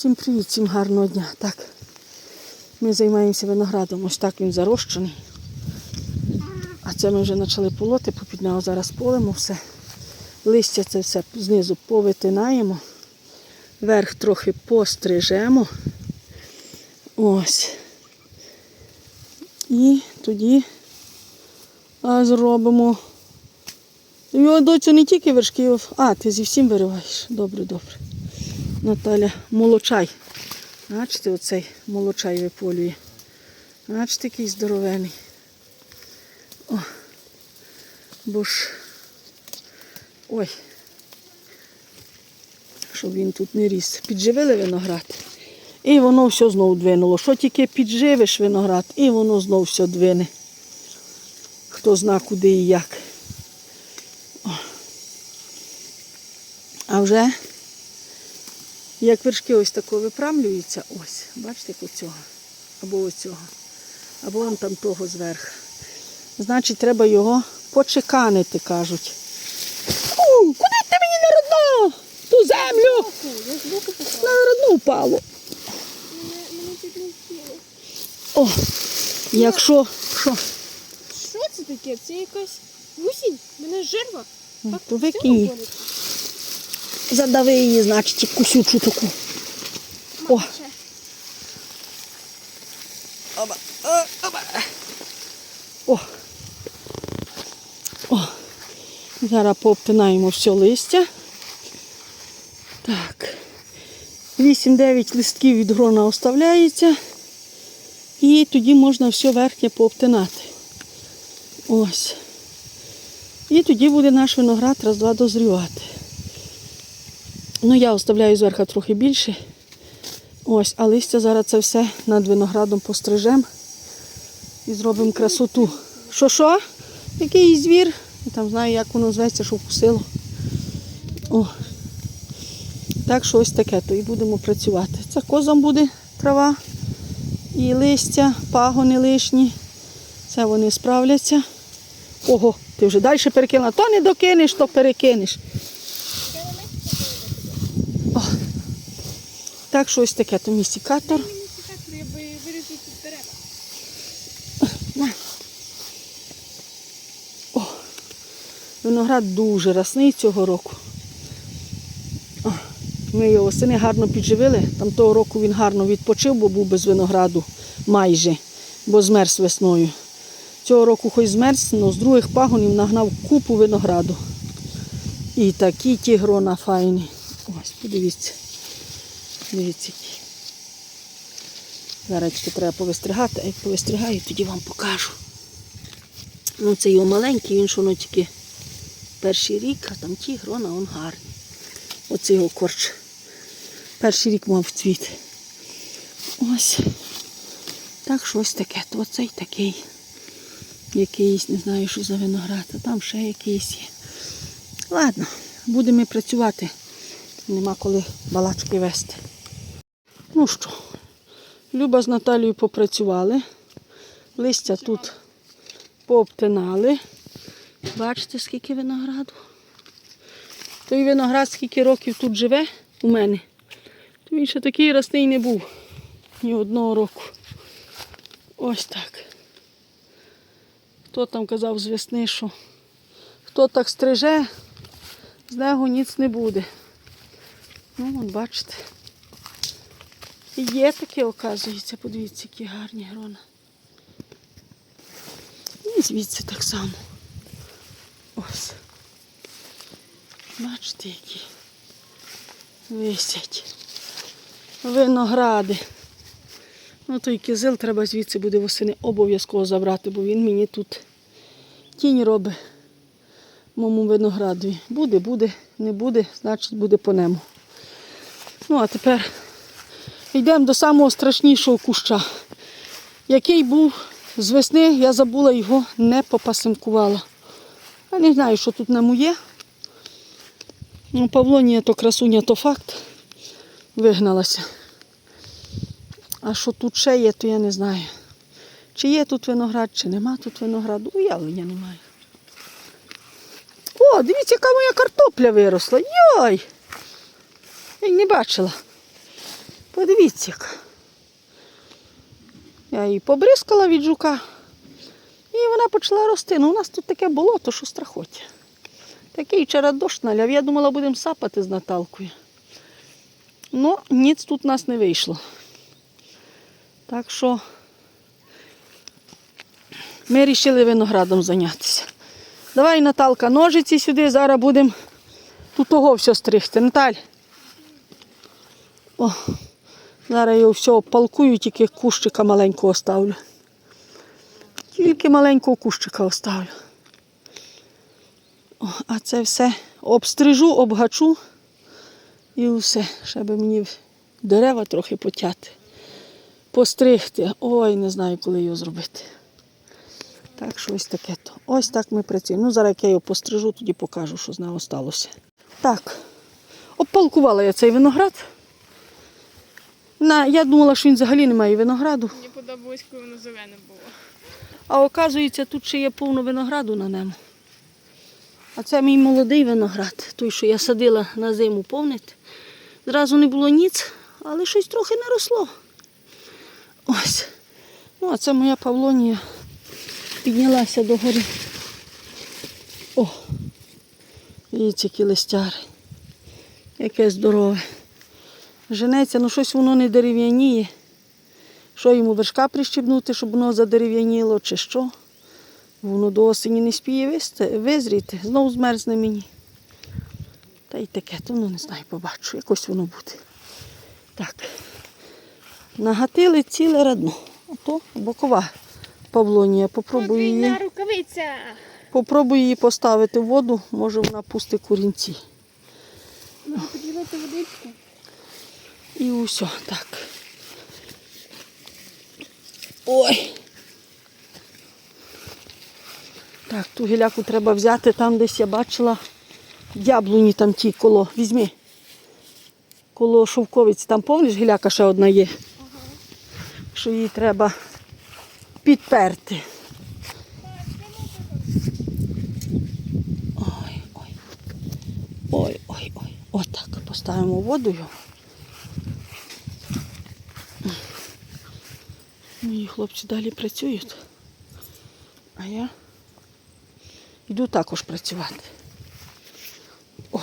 Всім привіт, всім гарного дня. Так, ми займаємося виноградом. Ось так він зарощений. А це ми вже почали полоти, попід нього зараз полимо все. Листя це все знизу повитинаємо. Верх трохи пострижемо. Ось. І тоді зробимо. Його доцю не тільки вершки, а ти зі всім вириваєш. Добре, добре. Наталя молочай. Бачите, оцей молочай виполює. Бачите, який здоровений. О, бо ж. Ой. Щоб він тут не ріс. Підживили виноград. І воно все знову двинуло. Що тільки підживиш виноград, і воно знову все двине. Хто зна куди і як. О. А вже як вершки ось тако випрамлюються, ось, бачите, як оцього, або оцього, або вон там того зверху. Значить, треба його почеканити, кажуть. У, куди ти мені на родно? Ту землю! На родну впало. О, якщо що, Що це таке? Це якась гусінь? Мене жерва. Ну, то викинь? Задави її, значить, кусючу таку. О. Оба, оба. О. О. Зараз пообтинаємо все листя. Так. 8-9 листків від грона оставляється. І тоді можна все верхнє пообтинати. Ось. І тоді буде наш виноград раз-два дозрівати. Ну, я оставляю зверху трохи більше. Ось, а листя зараз це все над виноградом пострижемо і зробимо красоту. Що що? Який звір? Я там знаю, як воно зветься, що вкусило. О. Так що ось таке, то і будемо працювати. Це козам буде трава і листя, пагони лишні. Це вони справляться. Ого, ти вже далі перекинула. То не докинеш, то перекинеш. Так що ось таке, то мій сікатор. Мені секатор, я би вирізу тут дерева. На. О, виноград дуже росний цього року. О, ми його восени гарно підживили. Там того року він гарно відпочив, бо був без винограду майже, бо змерз весною. Цього року хоч змерз, але з других пагонів нагнав купу винограду. І такі ті грона файні. Ось, подивіться. Дивіться. Зараз треба повистригати, а як повистригаю, тоді вам покажу. Ну, це його маленький, він що воно тільки перший рік, а там ті грона, він гарний. Оце його корч. Перший рік мав цвіт. Ось. Так що ось таке. То оцей такий. Якийсь, не знаю, що за виноград, а там ще якийсь є. Ладно, будемо працювати. Нема коли балачки вести. Ну що, Люба з Наталією попрацювали. Листя тут пообтинали. Бачите, скільки винограду. Той виноград скільки років тут живе у мене. То він ще такий росний не був. Ні одного року. Ось так. Хто там казав з весни, що хто так стриже, з нього ніц не буде. Ну, от бачите. Є таке, оказується, подивіться, які гарні грона. І звідси так само. Ось. Бачите, які висять. Виногради. Ну той кизил треба звідси буде восени обов'язково забрати, бо він мені тут тінь робить моєму виноградові. Буде, буде, не буде, значить буде по нему. Ну, а тепер йдемо до самого страшнішого куща, який був з весни, я забула його, не попасинкувала. Я не знаю, що тут на моє. Ну, Павлонія то красуня, то факт. Вигналася. А що тут ще є, то я не знаю. Чи є тут виноград, чи нема тут винограду, уявлення немає. О, дивіться, яка моя картопля виросла. Йой! Я не бачила. Подивіться. яка. Я її побризкала від жука. І вона почала рости. Ну, у нас тут таке болото, що страхоття. Такий вчора дощ наляв. Я думала, будемо сапати з Наталкою. Ну, ніц тут нас не вийшло. Так що ми вирішили виноградом зайнятися. Давай, Наталка, ножиці сюди, зараз будемо тут того все стригти. Наталь. О, зараз я все обпалкую, тільки кущика маленького ставлю. Тільки маленького кущика оставлю. О, а це все обстрижу, обгачу і все. Ще би мені дерева трохи потяти. Постригти. Ой, не знаю, коли його зробити. Так що ось таке то. Ось так ми працюємо. Ну, зараз як я його пострижу, тоді покажу, що з нього сталося. Так, обпалкувала я цей виноград. На, я думала, що він взагалі не має винограду. Мені подобалось, коли воно зелене було. А оказується, тут ще є повно винограду на ньому. А це мій молодий виноград, той, що я садила на зиму повнити. Зразу не було ніц, але щось трохи не росло. Ось. Ну, а це моя павлонія піднялася до гори. О! Дивіться, які листяри. Яке здорове. Женеться, ну щось воно не дерев'яніє. Що йому вершка прищебнути, щоб воно задерев'яніло, чи що. Воно до осені не спіє визріти, знову змерзне мені. Та й таке, то ну не знаю, побачу, якось воно буде. Так. Нагатили ціле радно. А то бокова павлонія. Попробую її, рукавиця. попробую її поставити в воду, може вона пустить курінці. Можу поділити водичку. І усе, так. Ой. Так, ту гіляку треба взяти, там десь я бачила яблуні там ті коло. Візьми. Коло шовковиці, там повниш гіляка ще одна є. Що її треба підперти. Ой, ой. Ой, ой, ой. Отак поставимо водою. Мої хлопці далі працюють. А я йду також працювати. О,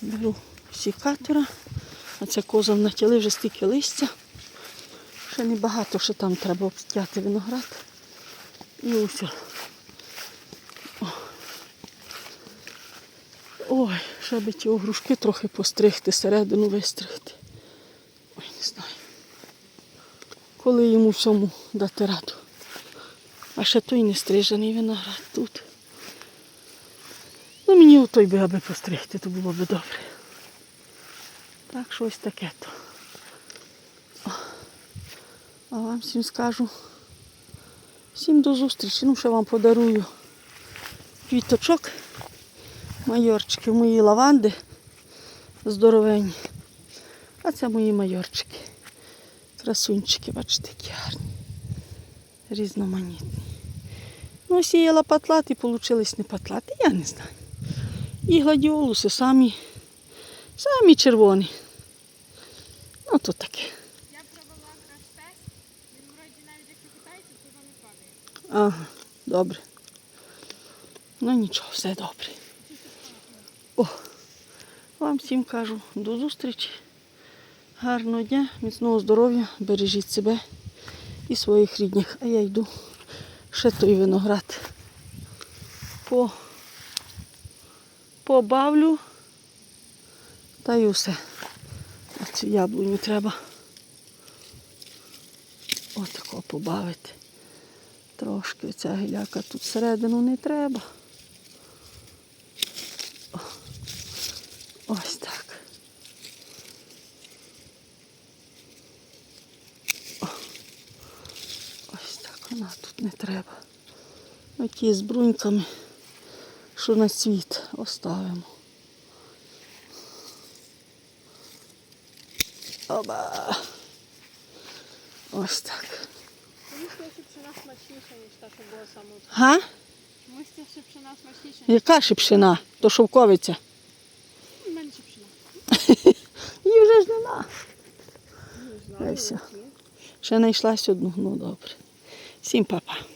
беру сікатора. А це козам натяли вже стільки листя. Ще небагато, ще там треба обстяти виноград. І усе. Ой, ще би ті огрушки трохи постригти, середину вистригти. Ой, не знаю коли йому всьому дати раду. А ще той не стрижений виноград тут. Ну мені той би аби постригти, то було б добре. Так що ось таке то. А вам всім скажу. Всім до зустрічі. Ну, ще вам подарую квіточок. Майорчики, мої лаванди здоровенні. А це мої майорчики. Красунчики, бачите, які гарні. Різноманітні. Ну, сіяла патлати, получились не патлати, я не знаю. І гладіолуси самі, самі червоні. Ну, то таке. Я провела краш-тест. Він вроді навіть якщо питається, то не падає. Ага, добре. Ну нічого, все добре. О, вам всім кажу до зустрічі. Гарного дня, міцного здоров'я, бережіть себе і своїх рідних. А я йду ще той виноград. По, побавлю та й усе. А цю яблуню треба отако побавити. Трошки ця гіляка тут всередину не треба. О, Ось так. О, Ось так вона тут не треба. Оті з бруньками, що на цвіт оставимо. Оба. Ось так. Га? Яка шипшина? То шовковиця. мене шипшина. Її вже ж нема. Ще знайшлась одну, ну добре. Всім папа.